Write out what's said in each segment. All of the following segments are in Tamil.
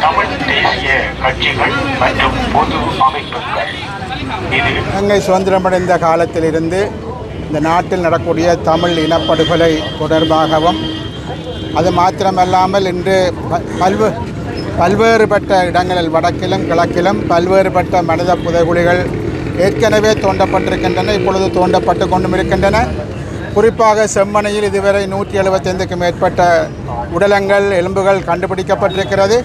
தமிழ் தேசிய கட்சிகள் மற்றும் பொது அமைப்புகள். இது இலங்கை சுதந்திரமடைந்த காலத்திலிருந்து இந்த நாட்டில் நடக்கூடிய தமிழ் இனப்படுகொலை தொடர்பாகவும் அது மாத்திரமல்லாமல் இன்று ப- பல்வே பல்வேறுபட்ட இடங்களில் வடக்கிலும் கிழக்கிலும் பல்வேறுபட்ட மனித புதைகுழிகள் ஏற்கனவே தோண்டப்பட்டிருக்கின்றன இப்பொழுது தோண்டப்பட்டு கொண்டும் இருக்கின்றன குறிப்பாக செம்மனையில் இதுவரை நூற்றி எழுபத்தைந்துக்கும் மேற்பட்ட உடலங்கள் எலும்புகள் கண்டுபிடிக்கப்பட்டிருக்கிறது.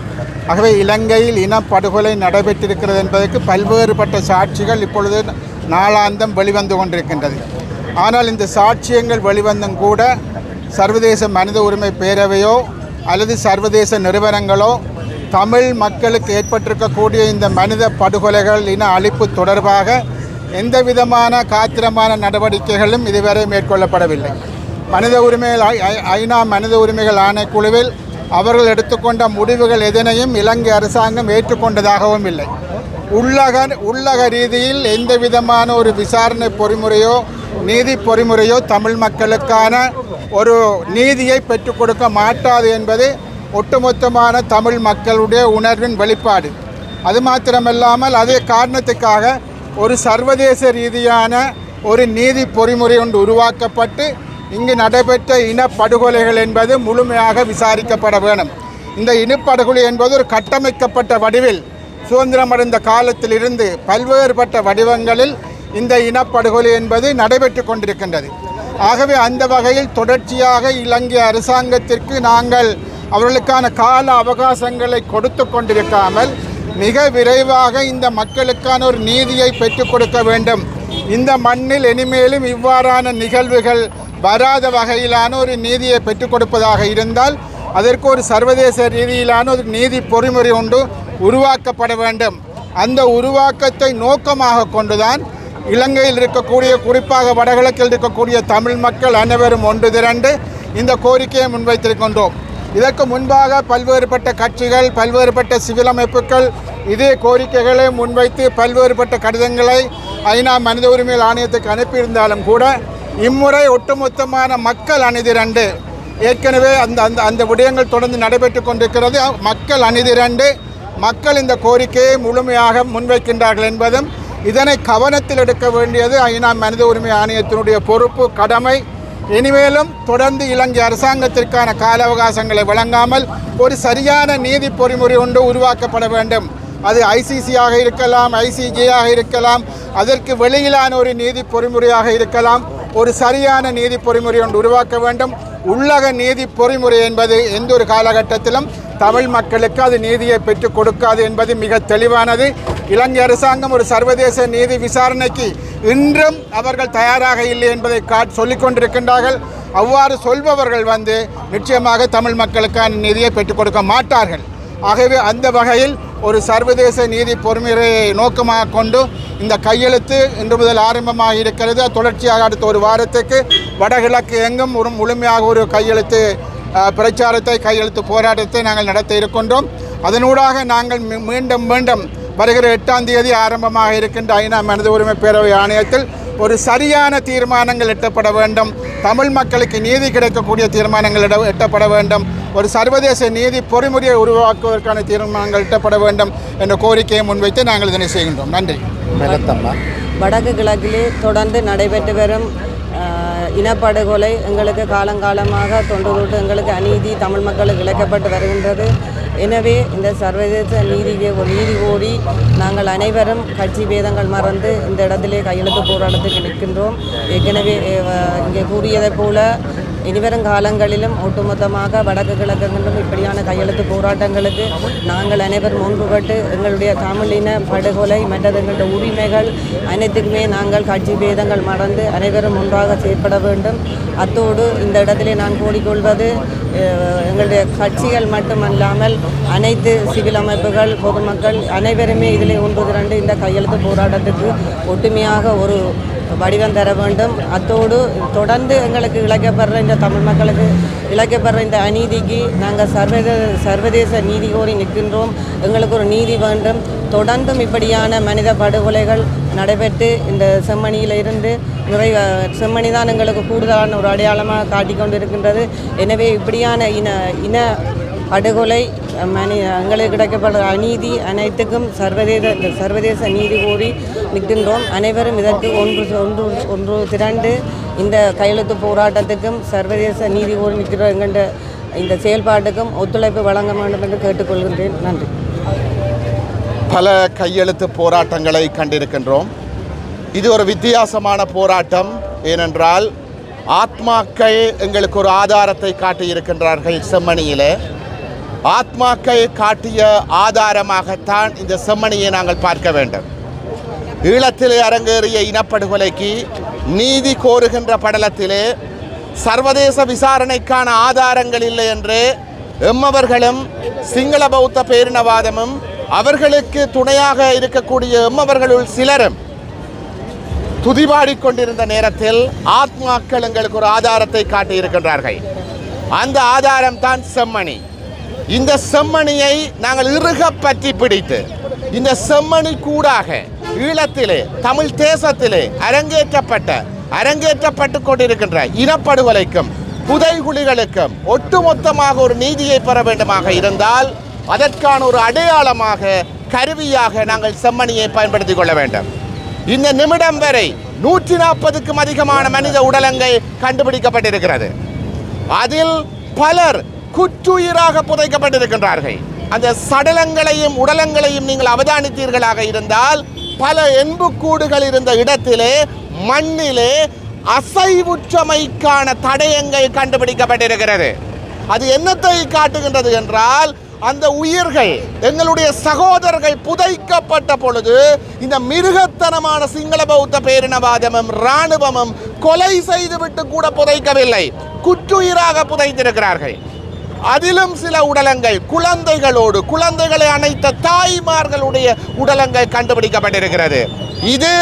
ஆகவே இலங்கையில் இனப்படுகொலை நடைபெற்றிருக்கிறது என்பதற்கு பல்வேறுபட்ட சாட்சிகள் இப்பொழுது நாளாந்தம் வெளிவந்து கொண்டிருக்கின்றது. ஆனால் இந்த சாட்சியங்கள் வெளிவந்தும் கூட சர்வதேச மனித உரிமை பேரவையோ அல்லது சர்வதேச நிறுவனங்களோ தமிழ் மக்களுக்கு ஏற்பட்டிருக்கக்கூடிய இந்த மனித படுகொலைகள் இன அழிப்பு தொடர்பாக எந்த விதமான காத்திரமான நடவடிக்கைகளும் இதுவரை மேற்கொள்ளப்படவில்லை. மனித உரிமைகள் ஐ- ஐ- ஐநா மனித உரிமைகள் ஆணைக்குழுவில் அவர்கள் எடுத்துக்கொண்ட முடிவுகள் எதனையும் இலங்கை அரசாங்கம் ஏற்றுக்கொண்டதாகவும் இல்லை. உள்ளக உள்ளக ரீதியில் எந்த விதமான ஒரு விசாரணை பொறிமுறையோ நீதி பொறிமுறையோ தமிழ் மக்களுக்கான ஒரு நீதியை பெற்றுக் கொடுக்க மாட்டாது என்பது ஒட்டுமொத்தமான தமிழ் மக்களுடைய உணர்வின் வெளிப்பாடு. அது மாத்திரமல்லாமல் அதே காரணத்துக்காக ஒரு சர்வதேச ரீதியான ஒரு நீதி பொறிமுறை ஒன்று உருவாக்கப்பட்டு இங்கு நடைபெற்ற இனப்படுகொலைகள் என்பது முழுமையாக விசாரிக்கப்பட வேணும் இந்த இனப்படுகொலை என்பது ஒரு கட்டமைக்கப்பட்ட வடிவில் சுதந்திரமடைந்த காலத்திலிருந்து பல்வேறுபட்ட வடிவங்களில் இந்த இனப்படுகொலை என்பது நடைபெற்று கொண்டிருக்கின்றது. ஆகவே அந்த வகையில் தொடர்ச்சியாக இலங்கை அரசாங்கத்திற்கு நாங்கள் அவர்களுக்கான கால அவகாசங்களை கொடுத்து கொண்டிருக்காமல் மிக விரைவாக இந்த மக்களுக்கான ஒரு நீதியை பெற்றுக் கொடுக்க வேண்டும். இந்த மண்ணில் இனிமேலும் இவ்வாறான நிகழ்வுகள் வராத வகையிலான ஒரு நீதியை பெற்றுக் கொடுப்பதாக இருந்தால் அதற்கு ஒரு சர்வதேச ரீதியிலான ஒரு நீதி பொறிமுறை ஒன்று உருவாக்கப்பட வேண்டும். அந்த உருவாக்கத்தை நோக்கமாக கொண்டுதான் இலங்கையில் இருக்கக்கூடிய குறிப்பாக வடகிழக்கில் இருக்கக்கூடிய தமிழ் மக்கள் அனைவரும் ஒன்று திரண்டு இந்த கோரிக்கையை முன்வைத்திருக்கின்றோம் இதற்கு முன்பாக பல்வேறுபட்ட கட்சிகள் பல்வேறுபட்ட சிவில் அமைப்புகள் இதே கோரிக்கைகளை முன்வைத்து பல்வேறுபட்ட கடிதங்களை ஐநா மனித உரிமைகள் ஆணையத்துக்கு அனுப்பியிருந்தாலும் கூட இம்முறை ஒட்டுமொத்தமான மக்கள் அணிதிரண்டு ஏற்கனவே அந்த அந்த அந்த விடயங்கள் தொடர்ந்து நடைபெற்று கொண்டிருக்கிறது. மக்கள் அணிதிரண்டு மக்கள் இந்த கோரிக்கையை முழுமையாக முன்வைக்கின்றார்கள் என்பதும் இதனை கவனத்தில் எடுக்க வேண்டியது ஐநா மனித உரிமை ஆணையத்தினுடைய பொறுப்பு கடமை. இனிமேலும் தொடர்ந்து இலங்கை அரசாங்கத்திற்கான கால அவகாசங்களை வழங்காமல் ஒரு சரியான நீதி பொறிமுறை ஒன்று உருவாக்கப்பட வேண்டும். அது ஐசிசியாக இருக்கலாம் ஐசிஜேயாக இருக்கலாம் அதற்கு வெளியிலான ஒரு நீதி பொறிமுறையாக இருக்கலாம். ஒரு சரியான நீதி பொறிமுறை ஒன்று உருவாக்க வேண்டும். உள்ளக நீதி பொறிமுறை என்பது எந்த ஒரு காலகட்டத்திலும் தமிழ் மக்களுக்கு அது நீதியை பெற்றுக் கொடுக்காது என்பது மிக தெளிவானது. இலங்கை அரசாங்கம் ஒரு சர்வதேச நீதி விசாரணைக்கு இன்றும் அவர்கள் தயாராக இல்லை என்பதை காட் சொல்லிக் கொண்டிருக்கின்றார்கள். அவ்வாறு சொல்பவர்கள் வந்து நிச்சயமாக தமிழ் மக்களுக்கான நீதியை பெற்றுக் கொடுக்க மாட்டார்கள். ஆகவே அந்த வகையில் ஒரு சர்வதேச நீதி பொறுமையை நோக்கமாக கொண்டு இந்த கையெழுத்து இன்று முதல் ஆரம்பமாக இருக்கிறது. தொடர்ச்சியாக அடுத்த ஒரு வாரத்துக்கு வடகிழக்கு எங்கும் ஒரு முழுமையாக ஒரு கையெழுத்து பிரச்சாரத்தை கையெழுத்து போராட்டத்தை நாங்கள் நடத்த இருக்கின்றோம். அதனூடாக நாங்கள் மீ- மீண்டும் மீண்டும் வருகிற எட்டாம் தேதி ஆரம்பமாக இருக்கின்ற ஐநா மனித உரிமை பேரவை ஆணையத்தில் ஒரு சரியான தீர்மானங்கள் எட்டப்பட வேண்டும். தமிழ் மக்களுக்கு நீதி கிடைக்கக்கூடிய தீர்மானங்கள் எட்டப்பட வேண்டும். ஒரு சர்வதேச நீதி பொறிமுறையை உருவாக்குவதற்கான தீர்மானங்கள் எட்டப்பட வேண்டும் என்ற கோரிக்கையை முன்வைத்து நாங்கள் இதனை செய்கின்றோம். நன்றி. வடக்கு கிழக்கிலே தொடர்ந்து நடைபெற்று வரும் இனப்படுகொலை எங்களுக்கு காலங்காலமாக தொன்று தொட்டு எங்களுக்கு அநீதி தமிழ் மக்களுக்கு இழைக்கப்பட்டு வருகின்றது. எனவே இந்த சர்வதேச நீதியை நீதி கோரி நாங்கள் அனைவரும் கட்சி பேதங்கள் மறந்து இந்த இடத்திலே கையெழுத்து போராட்டத்துக்கு நிற்கின்றோம். ஏற்கனவே இங்கே கூறியதைப் போல இனிவரும் காலங்களிலும் ஒட்டுமொத்தமாக வடக்கு கிழக்கங்களிலும் இப்படியான கையெழுத்து போராட்டங்களுக்கு நாங்கள் அனைவரும் ஒன்றுபட்டு எங்களுடைய தமிழின படுகொலை மற்றது எங்களுடைய உரிமைகள் அனைத்துக்குமே நாங்கள் கட்சி பேதங்கள் மறந்து அனைவரும் ஒன்றாக செயற்பட வேண்டும். அத்தோடு இந்த இடத்திலே நான் கூறிக்கொள்வது எங்களுடைய கட்சிகள் மட்டுமல்லாமல் அனைத்து சிவில் அமைப்புகள் பொதுமக்கள் அனைவருமே இதில் ஒன்று திரண்டு இந்த கையெழுத்து போராட்டத்துக்கு ஒட்டுமையாக ஒரு வடிவம் தர வேண்டும். அத்தோடு தொடர்ந்து எங்களுக்கு இழைக்கப்படுற இந்த தமிழ் மக்களுக்கு இழைக்கப்படுற இந்த அநீதிக்கு நாங்கள் சர்வதேச சர்வதேச நீதி கோரி நிற்கின்றோம். எங்களுக்கு ஒரு நீதி வேண்டும். தொடர்ந்தும் இப்படியான மனித படுகொலைகள் நடைபெற்று இந்த செம்மணியில் இருந்து நிறைய செம்மணி தான் எங்களுக்கு கூடுதலான ஒரு அடையாளமாக காட்டிக்கொண்டு இருக்கின்றது எனவே இப்படியான இன இன படுகொலை மனி எங்களுக்கு கிடைக்கப்படுற அநீதி அனைத்துக்கும் சர்வதேச சர்வதேச நீதி கோரி நிற்கின்றோம் அனைவரும் இதற்கு ஒன்று ஒன்று ஒன்று திரண்டு இந்த கையெழுத்து போராட்டத்துக்கும் சர்வதேச நீதி கோரி நிற்கிறோம் என்கின்ற இந்த செயல்பாட்டுக்கும் ஒத்துழைப்பு வழங்க வேண்டும் என்று கேட்டுக்கொள்கின்றேன் நன்றி பல கையெழுத்து போராட்டங்களை கண்டிருக்கின்றோம் இது ஒரு வித்தியாசமான போராட்டம் ஏனென்றால் ஆத்மாக்கள் எங்களுக்கு ஒரு ஆதாரத்தை காட்டியிருக்கின்றார்கள் செம்மணியிலே ஆத்மாக்கள் காட்டிய ஆதாரமாகத்தான் இந்த செம்மணியை நாங்கள் பார்க்க வேண்டும். ஈழத்திலே அரங்கேறிய இனப்படுகொலைக்கு நீதி கோருகின்ற படலத்திலே சர்வதேச விசாரணைக்கான ஆதாரங்கள் இல்லை என்று எம்மவர்களும் சிங்கள பௌத்த பேரினவாதமும் அவர்களுக்கு துணையாக இருக்கக்கூடிய எம்மவர்களுள் சிலரும் துதிபாடி கொண்டிருந்த நேரத்தில் ஆத்மாக்கள் எங்களுக்கு ஒரு ஆதாரத்தை காட்டியிருக்கின்றார்கள். அந்த ஆதாரம் தான் செம்மணி. இந்த செம்மணியை நாங்கள் இறுக பற்றி பிடித்து இந்த செம்மணி கூடாக ஈழத்திலே தமிழ் தேசத்திலே அரங்கேற்றப்பட்ட அரங்கேற்றப்பட்டு கொண்டிருக்கின்ற இனப்படுகொலைக்கும் புதைகுழிகளுக்கும் ஒட்டுமொத்தமாக ஒரு நீதியை பெற வேண்டுமாக இருந்தால் அதற்கான ஒரு அடையாளமாக கருவியாக நாங்கள் செம்மணியை பயன்படுத்திக் கொள்ள வேண்டும். இந்த நிமிடம் வரை நூற்றி நாற்பதுக்கும் அதிகமான மனித உடலங்கள் கண்டுபிடிக்கப்பட்டிருக்கிறது. அதில் பலர் குற்றுயிராக புதைக்கப்பட்டிருக்கின்றார்கள். அந்த சடலங்களையும் உடலங்களையும் நீங்கள் அவதானித்தீர்களாக இருந்தால் பல எண்புக்கூடுகள் இருந்த இடத்திலே மண்ணிலே அசைவுற்றமைக்கான தடயங்கள் கண்டுபிடிக்கப்பட்டிருக்கிறது. அது என்னத்தை காட்டுகின்றது என்றால் அந்த உயிர்கள் எங்களுடைய சகோதரர்கள் புதைக்கப்பட்ட பொழுது இந்த மிருகத்தனமான சிங்கள பௌத்த பேரினவாதமும் இராணுவமும் கொலை செய்துவிட்டு கூட புதைக்கவில்லை. குற்றுயிராக புதைத்திருக்கிறார்கள். அதிலும் சில உடலங்கள் குழந்தைகளோடு குழந்தைகளை அணைத்த தாய்மார்களுடைய உடலங்கள் கண்டுபிடிக்கப்பட்டிருக்கிறது. இது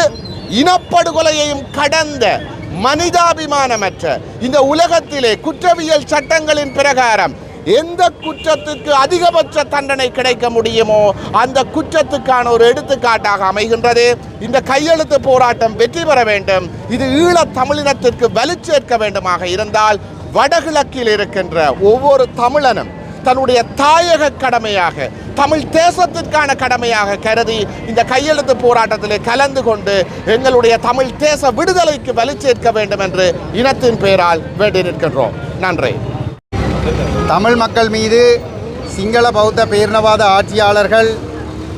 இனப்படுகொலையையும் கடந்த மனிதாபிமானமற்ற இந்த உலகத்திலே குற்றவியல் சட்டங்களின் பிரகாரம் எந்த குற்றத்துக்கு அதிகபட்ச தண்டனை கிடைக்க முடியுமோ அந்த குற்றத்துக்கான ஒரு எடுத்துக்காட்டாக அமைகின்றது. இந்த கையெழுத்து போராட்டம் வெற்றி பெற வேண்டும். இது ஈழத் தமிழினத்திற்கு வலுச்சேர்க்க வேண்டுமாக இருந்தால் வடகிழக்கில் இருக்கின்ற ஒவ்வொரு தமிழனும் தன்னுடைய தாயக கடமையாக தமிழ் தேசத்திற்கான கடமையாக கருதி இந்த கையெழுத்து போராட்டத்தில் கலந்து கொண்டு எங்களுடைய தமிழ் தேச விடுதலைக்கு வலுச்சேர்க்க வேண்டும் என்று இனத்தின் பெயரால் வேண்டி நிற்கின்றோம். நன்றி. தமிழ் மக்கள் மீது சிங்கள பௌத்த பேரினவாத ஆட்சியாளர்கள்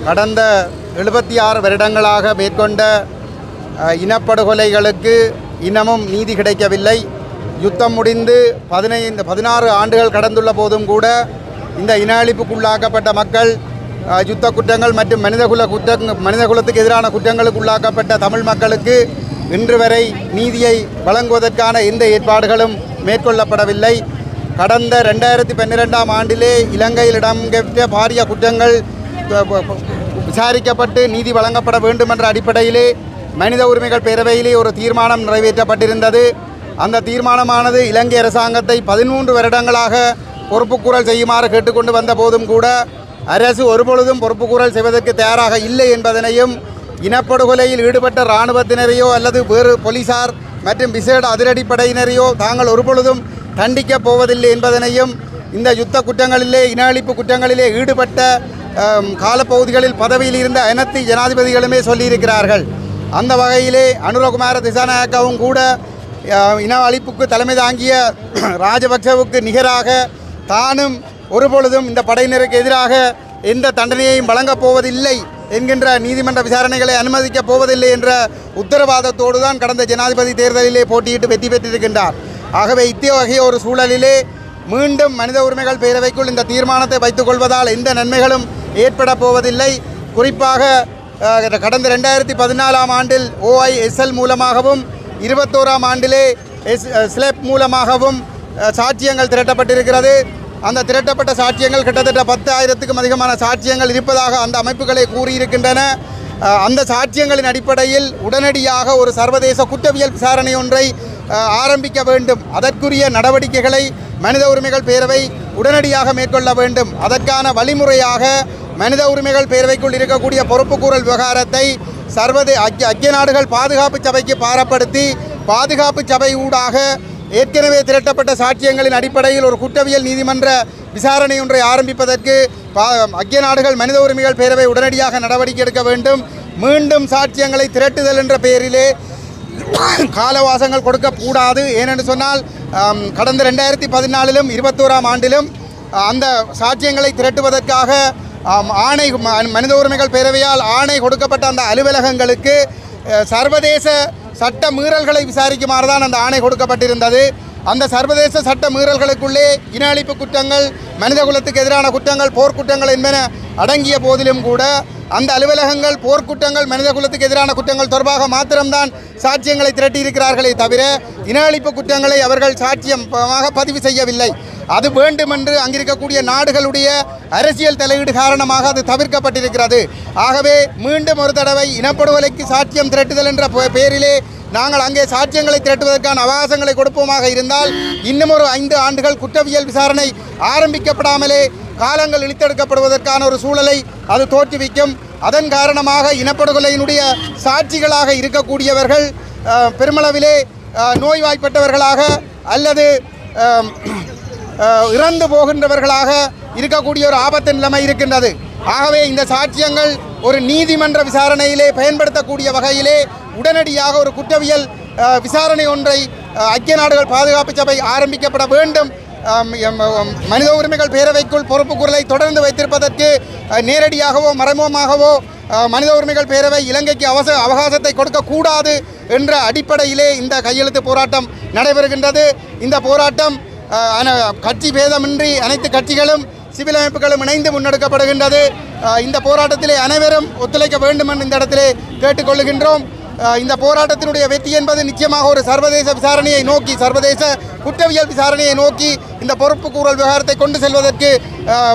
கடந்த எழுபத்தி ஆறு வருடங்களாக மேற்கொண்ட இனப்படுகொலைகளுக்கு இன்னமும் நீதி கிடைக்கவில்லை. யுத்தம் முடிந்து பதினைந்து பதினாறு ஆண்டுகள் கடந்துள்ள போதும் கூட இந்த இன அழிப்புக்குள்ளாக்கப்பட்ட மக்கள் யுத்த குற்றங்கள் மற்றும் மனிதகுல குற்ற மனிதகுலத்துக்கு எதிரான குற்றங்களுக்கு உள்ளாக்கப்பட்ட தமிழ் மக்களுக்கு இன்று வரை நீதியை வழங்குவதற்கான எந்த ஏற்பாடுகளும் மேற்கொள்ளப்படவில்லை. கடந்த ரெண்டாயிரத்தி பன்னிரெண்டாம் ஆண்டிலே இலங்கையில் இடம்பெற்ற பாரிய குற்றங்கள் விசாரிக்கப்பட்டு நீதி வழங்கப்பட வேண்டும் என்ற அடிப்படையிலே மனித உரிமைகள் பேரவையிலே ஒரு தீர்மானம் நிறைவேற்றப்பட்டிருந்தது. அந்த தீர்மானமானது இலங்கை அரசாங்கத்தை பதிமூன்று வருடங்களாக பொறுப்புக்கூறல் செய்யுமாறு கேட்டுக்கொண்டு வந்த போதும் கூட அரசு ஒருபொழுதும் பொறுப்புக்கூறல் செய்வதற்கு தயாராக இல்லை என்பதனையும் இனப்படுகொலையில் ஈடுபட்ட இராணுவத்தினரையோ அல்லது வேறு போலீசார் மற்றும் விசேட அதிரடிப்படையினரையோ தாங்கள் ஒருபொழுதும் தண்டிக்கப் போவதில்லை என்பதனையும் இந்த யுத்த குற்றங்களிலே இன அழிப்பு குற்றங்களிலே ஈடுபட்ட காலப்பகுதிகளில் பதவியில் இருந்த அனைத்து ஜனாதிபதிகளுமே சொல்லியிருக்கிறார்கள். அந்த வகையிலே அனுரகுமார திசாநாயக்காவும் கூட இன அழிப்புக்கு தலைமை தாங்கிய ராஜபக்சவுக்கு நிகராக தானும் ஒருபொழுதும் இந்த படையினருக்கு எதிராக எந்த தண்டனையையும் வழங்கப் போவதில்லை என்கின்ற நீதிமன்ற விசாரணைகளை அனுமதிக்கப் போவதில்லை என்ற உத்தரவாதத்தோடு தான் கடந்த ஜனாதிபதி தேர்தலிலே போட்டியிட்டு வெற்றி பெற்றிருக்கின்றார். ஆகவே இத்தகைய ஒரு சூழலிலே மீண்டும் மனித உரிமைகள் பேரவைக்குள் இந்த தீர்மானத்தை வைத்துக் கொள்வதால் எந்த நன்மைகளும் ஏற்பட போவதில்லை. குறிப்பாக கடந்த ரெண்டாயிரத்தி பதினாலாம் ஆண்டில் ஓஐஎஸ்எல் மூலமாகவும் இருபத்தோராம் ஆண்டிலே எஸ் மூலமாகவும் சாட்சியங்கள் திரட்டப்பட்டிருக்கிறது. அந்த திரட்டப்பட்ட சாட்சியங்கள் கிட்டத்தட்ட பத்து ஆயிரத்துக்கும் அதிகமான சாட்சியங்கள் இருப்பதாக அந்த அமைப்புகளை கூறியிருக்கின்றன. அந்த சாட்சியங்களின் அடிப்படையில் உடனடியாக ஒரு சர்வதேச குற்றவியல் விசாரணை ஒன்றை ஆரம்பிக்க வேண்டும். அதற்குரிய நடவடிக்கைகளை மனித உரிமைகள் பேரவை உடனடியாக மேற்கொள்ள வேண்டும். அதற்கான வழிமுறையாக மனித உரிமைகள் பேரவைக்குள் இருக்கக்கூடிய பொறுப்புக்கூறல் விவகாரத்தை சர்வதே ஐக்கிய ஐக்கிய நாடுகள் பாதுகாப்பு சபைக்கு பாரப்படுத்தி பாதுகாப்பு சபை ஊடாக ஏற்கனவே திரட்டப்பட்ட சாட்சியங்களின் அடிப்படையில் ஒரு குற்றவியல் நீதிமன்ற விசாரணை ஒன்றை ஆரம்பிப்பதற்கு பா- ஐக்கிய நாடுகள் மனித உரிமைகள் பேரவை உடனடியாக நடவடிக்கை எடுக்க வேண்டும். மீண்டும் சாட்சியங்களை திரட்டுதல் என்ற பெயரிலே காலவாசங்கள் கொடுக்கக்கூடாது. ஏனென்று சொன்னால் கடந்த ரெண்டாயிரத்தி பதினாலிலும் இருபத்தோராம் ஆண்டிலும் அந்த சாட்சியங்களை திரட்டுவதற்காக ஆணை மனித உரிமைகள் பேரவையால் ஆணை கொடுக்கப்பட்ட அந்த அலுவலகங்களுக்கு சர்வதேச சட்ட மீறல்களை விசாரிக்குமாறு தான் அந்த ஆணை கொடுக்கப்பட்டிருந்தது. அந்த சர்வதேச சட்ட மீறல்களுக்குள்ளே இன அழிப்பு குற்றங்கள் மனித குலத்துக்கு எதிரான குற்றங்கள் போர்க்குற்றங்கள் என்பன அடங்கிய போதிலும் கூட அந்த அலுவலகங்கள் போர்க்குற்றங்கள் மனித குலத்துக்கு எதிரான குற்றங்கள் தொடர்பாக மாத்திரம்தான் சாட்சியங்களை திரட்டியிருக்கிறார்களே தவிர இன அழிப்பு குற்றங்களை அவர்கள் சாட்சியமாக பதிவு செய்யவில்லை. அது வேண்டுமென்று அங்கிருக்கக்கூடிய நாடுகளுடைய அரசியல் தலையீடு காரணமாக அது தவிர்க்கப்பட்டிருக்கிறது. ஆகவே மீண்டும் ஒரு தடவை இனப்படுகொலைக்கு சாட்சியம் திரட்டுதல் என்ற பெயரிலே நாங்கள் அங்கே சாட்சியங்களை திரட்டுவதற்கான அவகாசங்களை கொடுப்போமாக இருந்தால் இன்னும் ஒரு ஐந்து ஆண்டுகள் குற்றவியல் விசாரணை ஆரம்பிக்கப்படாமலே காலங்கள் இழுத்தெடுக்கப்படுவதற்கான ஒரு சூழலை அது தோற்றுவிக்கும். அதன் காரணமாக இனப்படுகொலையினுடைய சாட்சிகளாக இருக்கக்கூடியவர்கள் பெருமளவிலே நோய்வாய்ப்பட்டவர்களாக அல்லது இறந்து போகின்றவர்களாக இருக்கக்கூடிய ஒரு ஆபத்து நிலைமை இருக்கின்றது. ஆகவே இந்த சாட்சியங்கள் ஒரு நீதிமன்ற விசாரணையிலே பயன்படுத்தக்கூடிய வகையிலே உடனடியாக ஒரு குற்றவியல் விசாரணை ஒன்றை ஐக்கிய நாடுகள் பாதுகாப்பு சபை ஆரம்பிக்கப்பட வேண்டும். எம், மனித உரிமைகள் பேரவைக்குள் பொறுப்பு குரலை தொடர்ந்து வைத்திருப்பதற்கு நேரடியாகவோ மறைமுகமாகவோ மனித உரிமைகள் பேரவை இலங்கைக்கு அவச அவகாசத்தை கொடுக்கக்கூடாது என்ற அடிப்படையிலே இந்த கையெழுத்து போராட்டம் நடைபெறுகின்றது. இந்த போராட்டம் கட்சி பேதமின்றி அனைத்து கட்சிகளும் சிவில் அமைப்புகளும் இணைந்து முன்னெடுக்கப்படுகின்றது. இந்த போராட்டத்திலே அனைவரும் ஒத்துழைக்க வேண்டும் என்று இந்த இடத்திலே கேட்டுக்கொள்கின்றோம் இந்த போராட்டத்தினுடைய வெற்றி என்பது நிச்சயமாக ஒரு சர்வதேச விசாரணையை நோக்கி சர்வதேச குற்றவியல் விசாரணையை நோக்கி இந்த பொறுப்பு கூறல் விவகாரத்தை கொண்டு செல்வதற்கு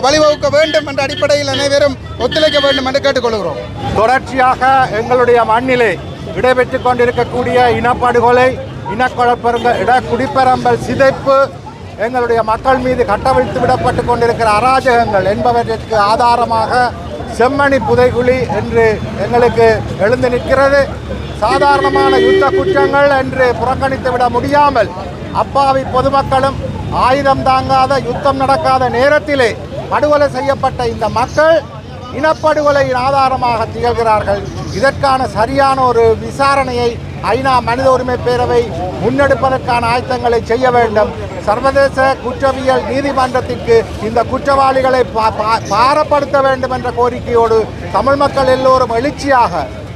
வழிவகுக்க வேண்டும் என்ற அடிப்படையில் அனைவரும் ஒத்துழைக்க வேண்டும் என்று கேட்டுக்கொள்கிறோம். தொடர்ச்சியாக எங்களுடைய மண்ணிலே இடம்பெற்றுக் கொண்டிருக்கக்கூடிய இனப்படுகொலை இனக்குழப்பங்கள் இட குடிப்பெரம்பல் சிதைப்பு எங்களுடைய மக்கள் மீது கட்டவிழ்த்து விடப்பட்டு கொண்டிருக்கிற அராஜகங்கள் என்பவற்றிற்கு ஆதாரமாக செம்மணி புதைகுழி என்று எங்களுக்கு எழுந்து நிற்கிறது. சாதாரணமான யுத்த குற்றங்கள் என்று புறக்கணித்து விட முடியாமல் அப்பாவி பொதுமக்களும் ஆயுதம் தாங்காத யுத்தம் நடக்காத நேரத்திலே படுகொலை செய்யப்பட்ட இந்த மக்கள் இனப்படுகொலையின் ஆதாரமாக திகழ்கிறார்கள். இதற்கான சரியான ஒரு விசாரணையை ஐநா மனித உரிமை பேரவை முன்னெடுப்பதற்கான ஆயத்தங்களை செய்ய வேண்டும். சர்வதேச குற்றவியல் நீதிமன்றத்திற்கு இந்த குற்றவாளிகளை பா- பா- பாரப்படுத்த வேண்டும் என்ற கோரிக்கையோடு தமிழ் மக்கள் எல்லோரும் எழுச்சியாக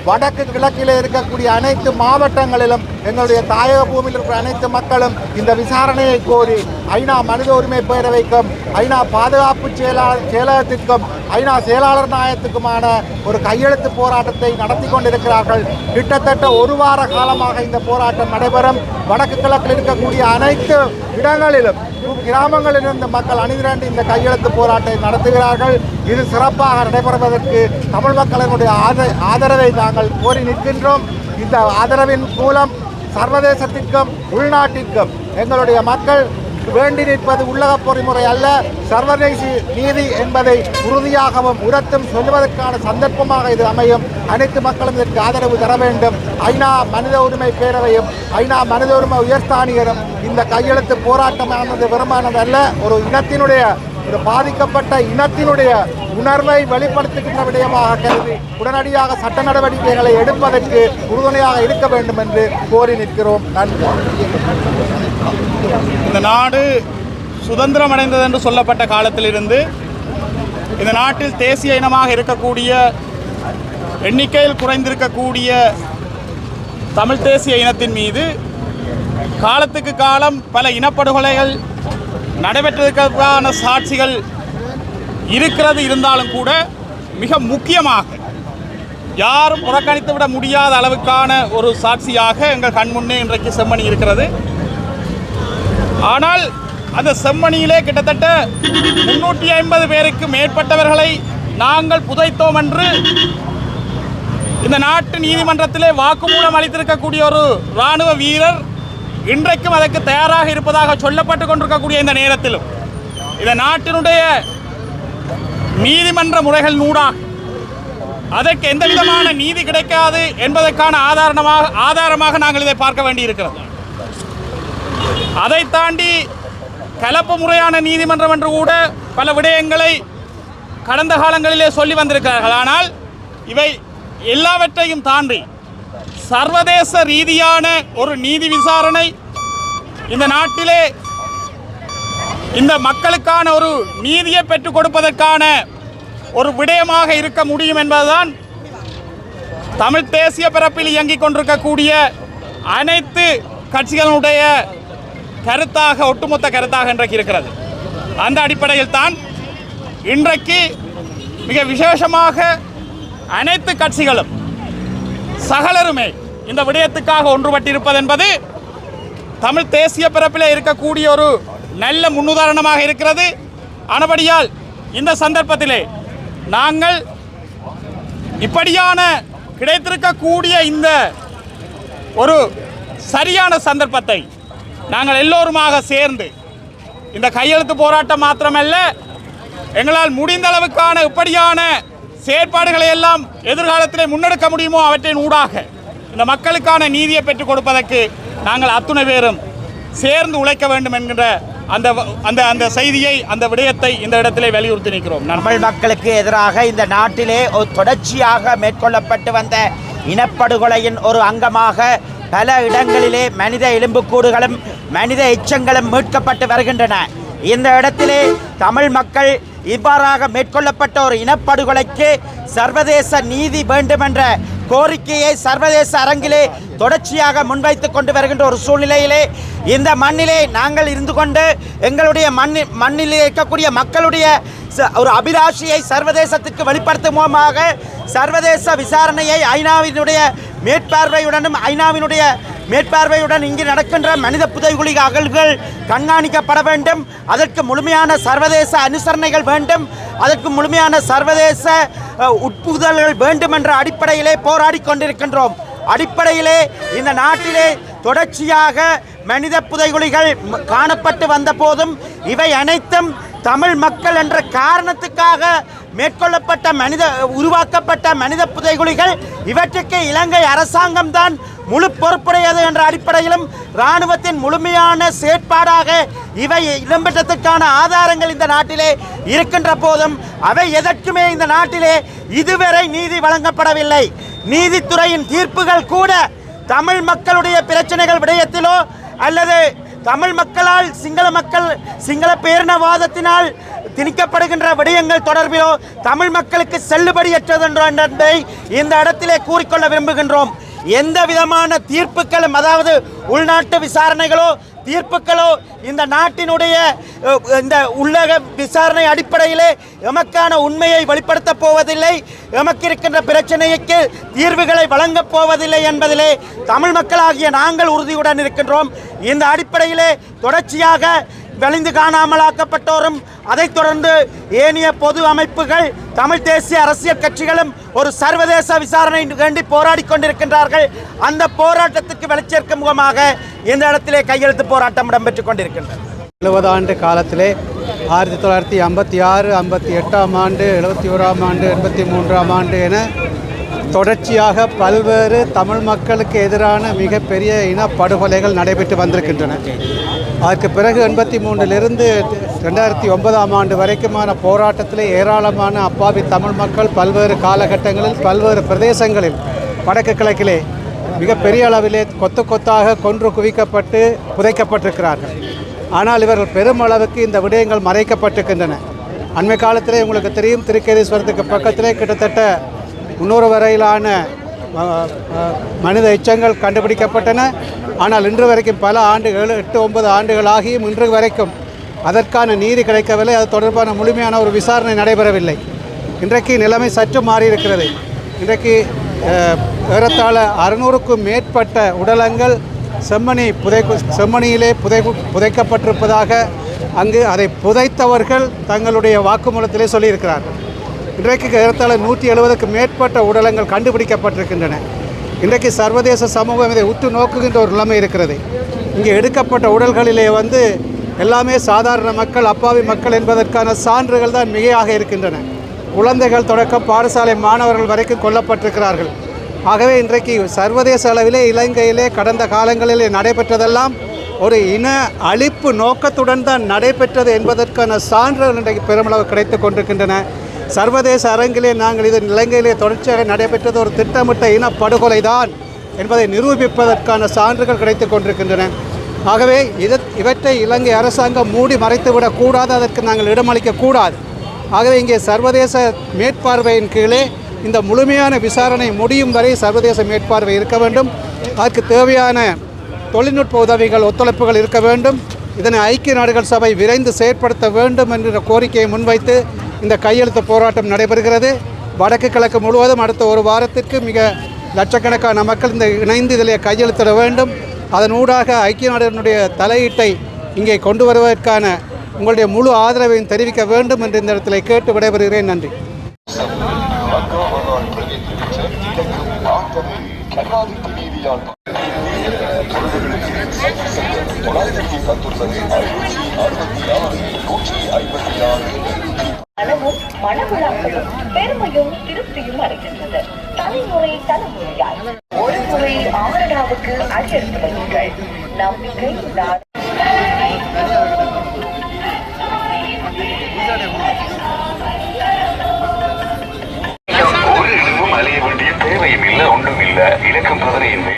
வடக்கு கிழக்கில் இருக்கக்கூடிய அனைத்து மாவட்டங்களிலும் எங்களுடைய தாயக பூமியில் இருக்கிற அனைத்து மக்களும் இந்த விசாரணையை கோரி ஐநா மனித உரிமை பேரவைக்கும் ஐநா பாதுகாப்பு செயலாளர் செயலகத்திற்கும் ஐநா செயலாளர் நாயகத்துக்குமான ஒரு கையெழுத்து போராட்டத்தை நடத்தி கொண்டிருக்கிறார்கள். கிட்டத்தட்ட ஒரு வார காலமாக இந்த போராட்டம் நடைபெறும். வடக்கு கிழக்கில் இருக்கக்கூடிய அனைத்து இடங்களிலும் கிராமங்களிலிருந்து மக்கள் அணிதிரண்டு இந்த கையெழுத்து போராட்டத்தை நடத்துகிறார்கள். இது சிறப்பாக நடைபெறுவதற்கு தமிழ் மக்களினுடைய ஆதரவை நாங்கள் கோரி நிற்கின்றோம். இந்த ஆதரவின் மூலம் சர்வதேசத்திற்கும் உள்நாட்டிற்கும் எங்களுடைய மக்கள் வேண்டி நிற்பது உள்ளக பொறிமுறை அல்ல சர்வதேச நீதி என்பதை உறுதியாகவும் உரத்தும் சொல்வதற்கான சந்தர்ப்பமாக இது அமையும். அனைத்து மக்களும் இதற்கு ஆதரவு தர வேண்டும். ஐநா மனித உரிமை பேரவையும் ஐநா மனித உரிமை உயர்ஸ்தானிகரும் இந்த கையெழுத்து போராட்டமானது விரும்பானதல்ல ஒரு இனத்தினுடைய ஒரு பாதிக்கப்பட்ட இனத்தினுடைய உணர்வை வெளிப்படுத்துகின்ற விடயமாக கருதி உடனடியாக சட்ட நடவடிக்கைகளை எடுப்பதற்கு உறுதுணையாக இருக்க வேண்டும் என்று கோரி நிற்கிறோம். நன்றி. இந்த நாடு சுதந்திரம் அடைந்தது என்று சொல்லப்பட்ட காலத்திலிருந்து இந்த நாட்டில் தேசிய இனமாக இருக்கக்கூடிய எண்ணிக்கையில் குறைந்திருக்கக்கூடிய தமிழ் தேசிய இனத்தின் மீது காலத்துக்கு காலம் பல இனப்படுகொலைகள் நடைபெற்றதற்கான சாட்சிகள் இருக்கிறது இருந்தாலும் கூட மிக முக்கியமாக யாரும் புறக்கணித்து விட முடியாத அளவுக்கான ஒரு சாட்சியாக எங்கள் கண்முன்னே இன்றைக்கு செம்மணி இருக்கிறது. ஆனால் அந்த செம்மணியிலே கிட்டத்தட்ட முன்னூற்றி ஐம்பது பேருக்கு மேற்பட்டவர்களை நாங்கள் புதைத்தோம் என்று இந்த நாட்டு நீதிமன்றத்திலே வாக்குமூலம் அளித்திருக்கக்கூடிய ஒரு இராணுவ வீரர் இன்றைக்கும் அதற்கு தயாராக இருப்பதாக சொல்லப்பட்டு கொண்டிருக்கக்கூடிய இந்த நேரத்திலும் இந்த நாட்டினுடைய நீதிமன்ற முறைகள் நூடாக அதற்கு எந்த விதமான நீதி கிடைக்காது என்பதற்கான ஆதாரமாக ஆதாரமாக நாங்கள் இதை பார்க்க வேண்டியிருக்கிறது. அதை தாண்டி கலப்பு முறையான நீதிமன்றம் என்று கூட பல விடயங்களை கடந்த காலங்களிலே சொல்லி வந்திருக்கிறார்கள். ஆனால் இவை எல்லாவற்றையும் தாண்டி சர்வதேச ரீதியான ஒரு நீதி விசாரணை இந்த நாட்டிலே இந்த மக்களுக்கான ஒரு நீதியை பெற்றுக் கொடுப்பதற்கான ஒரு விடயமாக இருக்க முடியும் என்பதுதான் தமிழ் தேசிய பரப்பில் இயங்கிக் கொண்டிருக்கக்கூடிய அனைத்து கட்சிகளுடைய கருத்தாக ஒட்டுமொத்த கருத்தாக இன்றைக்கு இருக்கிறது. அந்த அடிப்படையில் தான் இன்றைக்கு மிக விசேஷமாக அனைத்து கட்சிகளும் சகலருமே இந்த விடயத்துக்காக ஒன்றுபட்டிருப்பது என்பது தமிழ் தேசிய பிறப்பிலே இருக்கக்கூடிய ஒரு நல்ல முன்னுதாரணமாக இருக்கிறது. ஆனபடியால் இந்த சந்தர்ப்பத்திலே நாங்கள் இப்படியான கிடைத்திருக்கக்கூடிய இந்த ஒரு சரியான சந்தர்ப்பத்தை நாங்கள் எல்லோருமாக சேர்ந்து இந்த கையெழுத்து போராட்டம் மாத்திரமல்ல எங்களால் முடிந்த அளவுக்கான இப்படியான செயற்பாடுகளை எல்லாம் எதிர்காலத்திலே முன்னெடுக்க முடியுமோ அவற்றின் ஊடாக இந்த மக்களுக்கான நீதியை பெற்றுக் கொடுப்பதற்கு நாங்கள் அத்துணை பேரும் சேர்ந்து உழைக்க வேண்டும் என்கின்ற அந்த அந்த அந்த செய்தியை அந்த விடயத்தை இந்த இடத்திலே வலியுறுத்தி நிற்கிறோம். தமிழ் மக்களுக்கு எதிராக இந்த நாட்டிலே ஒரு தொடர்ச்சியாக மேற்கொள்ளப்பட்டு வந்த இனப்படுகொலையின் ஒரு அங்கமாக பல இடங்களிலே மனித எலும்புக்கூடுகளும் மனித எச்சங்களும் மீட்கப்பட்டு வருகின்றன. இந்த இடத்திலே தமிழ் மக்கள் இவ்வாறாக மேற்கொள்ளப்பட்ட ஒரு இனப்படுகொலைக்கு சர்வதேச நீதி வேண்டுமென்ற கோரிக்கையை சர்வதேச அரங்கிலே தொடர்ச்சியாக முன்வைத்து கொண்டு வருகின்ற ஒரு சூழ்நிலையிலே இந்த மண்ணிலே நாங்கள் இருந்து கொண்டு எங்களுடைய மண்ணில் மண்ணிலே இருக்கக்கூடிய மக்களுடைய ச- ஒரு அபிலாஷியை சர்வதேசத்துக்கு வெளிப்படுத்தும் மூலமாக சர்வதேச விசாரணையை ஐநாவினுடைய மேற்பார்வையுடனும் ஐநாவினுடைய மேற்பார்வையுடன் இங்கு நடக்கின்ற மனித புதைகுழி அகல்கள் கண்காணிக்கப்பட வேண்டும். அதற்கு முழுமையான சர்வதேச அனுசரணைகள் வேண்டும். அதற்கு முழுமையான சர்வதேச உட்புதல்கள் வேண்டும் என்ற அடிப்படையிலே போராடி கொண்டிருக்கின்றோம். அடிப்படையிலே இந்த நாட்டிலே தொடர்ச்சியாக மனித புதைகுழிகள் காணப்பட்டு வந்த போதும் இவை அனைத்தும் தமிழ் மக்கள் என்ற காரணத்துக்காக மேற்கொள்ளப்பட்ட மனித உருவாக்கப்பட்ட மனித புதைகுழிகள் இவற்றுக்கு இலங்கை அரசாங்கம்தான் முழு பொறுப்புடையது என்ற அடிப்படையிலும் இராணுவத்தின் முழுமையான செயற்பாடாக இவை இடம்பெற்றதற்கான ஆதாரங்கள் இந்த நாட்டிலே இருக்கின்ற போதும் அவை எதற்குமே இந்த நாட்டிலே இதுவரை நீதி வழங்கப்படவில்லை. நீதித்துறையின் தீர்ப்புகள் கூட தமிழ் மக்களுடைய பிரச்சனைகள் விடயத்திலோ அல்லது தமிழ் மக்களால் சிங்கள மக்கள் சிங்கள பேரினவாதத்தினால் திணிக்கப்படுகின்ற விடயங்கள் தொடர்பிலோ தமிழ் மக்களுக்கு செல்லுபடியற்றதென்ற என்பதை இந்த இடத்திலே கூறிக்கொள்ள விரும்புகின்றோம். எந்த விதமான தீர்ப்புகளும் அதாவது உள்நாட்டு விசாரணைகளோ தீர்ப்புகளோ இந்த நாட்டினுடைய இந்த உள்ளக விசாரணை அடிப்படையிலே எமக்கான உண்மையை வெளிப்படுத்தப் போவதில்லை எமக்கு இருக்கின்ற பிரச்சனைக்கு தீர்வுகளை வழங்கப் போவதில்லை என்பதிலே தமிழ் மக்களாகிய நாங்கள் உறுதியுடன் இருக்கின்றோம். இந்த அடிப்படையிலே தொடர்ச்சியாக வெளிந்து காணாமலாக்கப்பட்டோரும் அதைத் தொடர்ந்து ஏனைய பொது அமைப்புகள் தமிழ் தேசிய அரசியல் கட்சிகளும் ஒரு சர்வதேச விசாரணை வேண்டி போராடி கொண்டிருக்கின்றார்கள். அந்த போராட்டத்துக்கு வெளிச்சேர்க்கும் முகமாக இந்த இடத்திலே கையெழுத்து போராட்டம் இடம்பெற்றுக் கொண்டிருக்கின்றது. எழுபது ஆண்டு காலத்திலே ஆயிரத்தி தொள்ளாயிரத்தி ஐம்பத்தி ஆறு ஐம்பத்தி எட்டாம் ஆண்டு எழுபத்தி ஓராம் ஆண்டு எண்பத்தி மூன்றாம் ஆண்டு என தொடர்ச்சியாக பல்வேறு தமிழ் மக்களுக்கு எதிரான மிகப்பெரிய இனப்படுகொலைகள் நடைபெற்று வந்திருக்கின்றன. அதற்கு பிறகு எண்பத்தி மூன்றிலிருந்து ரெண்டாயிரத்தி ஒன்பதாம் ஆண்டு வரைக்குமான போராட்டத்திலே ஏராளமான அப்பாவி தமிழ் மக்கள் பல்வேறு காலகட்டங்களில் பல்வேறு பிரதேசங்களில் வடக்கு கிழக்கிலே மிகப்பெரிய அளவிலே கொத்து கொத்தாக கொன்று குவிக்கப்பட்டு புதைக்கப்பட்டிருக்கிறார்கள். ஆனால் இவர்கள் பெருமளவுக்கு இந்த விடயங்கள் மறைக்கப்பட்டிருக்கின்றன. அண்மை காலத்திலே உங்களுக்கு தெரியும் திருக்கேதீஸ்வரத்துக்கு பக்கத்திலே கிட்டத்தட்ட முன்னூறு வரையிலான மனித எச்சங்கள் கண்டுபிடிக்கப்பட்டன. ஆனால் இன்று வரைக்கும் பல ஆண்டுகள் எட்டு ஒன்பது ஆண்டுகளாகியும் இன்று வரைக்கும் அதற்கான நீதி கிடைக்கவில்லை. அது தொடர்பான முழுமையான ஒரு விசாரணை நடைபெறவில்லை. இன்றைக்கு நிலைமை சற்று மாறியிருக்கிறது. இன்றைக்கு ஏறத்தாழ அறுநூறுக்கும் மேற்பட்ட உடலங்கள் செம்மணி புதை செம்மணியிலே புதை புதைக்கப்பட்டிருப்பதாக அங்கு அதை புதைத்தவர்கள் தங்களுடைய வாக்குமூலத்திலே சொல்லியிருக்கிறார்கள். இன்றைக்கு ஏறத்தாழ நூற்றி எழுபதுக்கு மேற்பட்ட உடலங்கள் கண்டுபிடிக்கப்பட்டிருக்கின்றன. இன்றைக்கு சர்வதேச சமூகம் இதை உற்று நோக்குகின்ற ஒரு நிலைமை இருக்கிறது. இங்கே எடுக்கப்பட்ட உடல்களிலே வந்து எல்லாமே சாதாரண மக்கள் அப்பாவி மக்கள் என்பதற்கான சான்றுகள் தான் மிகையாக இருக்கின்றன. குழந்தைகள் தொடக்கம் பாடசாலை மாணவர்கள் வரைக்கும் கொல்லப்பட்டிருக்கிறார்கள். ஆகவே இன்றைக்கு சர்வதேச அளவிலே இலங்கையிலே கடந்த காலங்களிலே நடைபெற்றதெல்லாம் ஒரு இன அழிப்பு நோக்கத்துடன் தான் நடைபெற்றது என்பதற்கான சான்றுகள் இன்றைக்கு பெருமளவு கிடைத்து கொண்டிருக்கின்றன. சர்வதேச அரங்கிலே நாங்கள் இது இலங்கையிலே தொடர்ச்சியாக நடைபெற்றது ஒரு திட்டமிட்ட இனப்படுகொலை தான் என்பதை நிரூபிப்பதற்கான சான்றுகள் கிடைத்து கொண்டிருக்கின்றன. ஆகவே இது இவற்றை இலங்கை அரசாங்கம் மூடி மறைத்துவிடக் கூடாது அதற்கு நாங்கள் இடமளிக்க கூடாது. ஆகவே இங்கே சர்வதேச மேற்பார்வையின் கீழே இந்த முழுமையான விசாரணை முடியும் வரை சர்வதேச மேற்பார்வை இருக்க வேண்டும். அதற்கு தேவையான தொழில்நுட்ப உதவிகள் ஒத்துழைப்புகள் இருக்க வேண்டும். இதனை ஐக்கிய நாடுகள் சபை விரைந்து செயற்படுத்த வேண்டும் என்கிற கோரிக்கையை முன்வைத்து இந்த கையெழுத்து போராட்டம் நடைபெறுகிறது. வடக்கு கிழக்கு முழுவதும் அடுத்த ஒரு வாரத்திற்கு மிக லட்சக்கணக்கான மக்கள் இந்த இணைந்து இதில் கையெழுத்திட வேண்டும். அதன் ஊடாக ஐக்கிய நாடுகளுடைய தலையீட்டை இங்கே கொண்டு வருவதற்கான உங்களுடைய முழு ஆதரவையும் தெரிவிக்க வேண்டும் என்று இந்த இடத்துல கேட்டு விடைபெறுகிறேன். நன்றி. மனவிழாக்களும் பெருமையும் திருப்தியும் அடைகின்றது. தலைமுறை தலைமுறையாய். ஒரு முறை ஆவணாவுக்கு அடியெடுத்து வையுங்கள். நம்பிக்கை ஒரு இடமும் அலைய வேண்டிய தேவையும் இல்லை ஒன்றும் இல்லை. இலக்கம் பதினைந்து